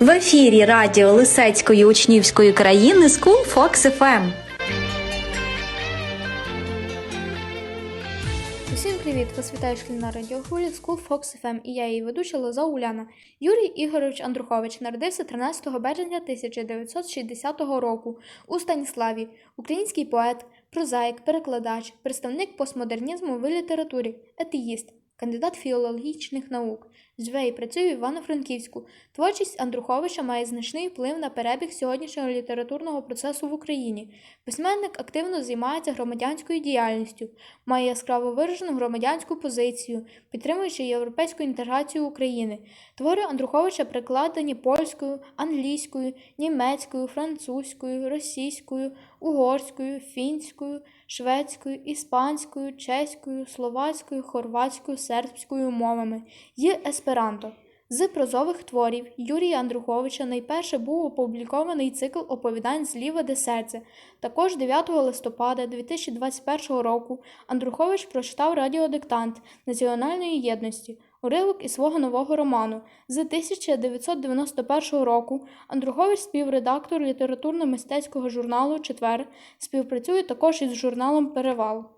В ефірі радіо Лисецької учнівської країни School Fox FM. Усім привіт! Вас вітає шкільна радіохвиля School Fox FM і я її ведуча Лоза Уляна. Юрій Ігорович Андрухович народився 13 березня 1960 року у Станіславі, український поет, прозаїк, перекладач, представник постмодернізму в літературі, етеїст, кандидат філологічних наук. Живе і працює в Івано-Франківську. Творчість Андруховича має значний вплив на перебіг сьогоднішнього літературного процесу в Україні. Письменник активно займається громадянською діяльністю, має яскраво виражену громадянську позицію, підтримуючи європейську інтеграцію України. Твори Андруховича перекладені польською, англійською, німецькою, французькою, російською, угорською, фінською, шведською, іспанською, чеською, словацькою, хорватською, сербською мовами і есперанто. З прозових творів Юрія Андруховича найперше був опублікований цикл оповідань Зліва де серце. Також 9 листопада 2021 року Андрухович прочитав радіодиктант Національної єдності, уривок із свого нового роману. З 1991 року Андрухович співредактор літературно-мистецького журналу Четвер, співпрацює також із журналом Перевал.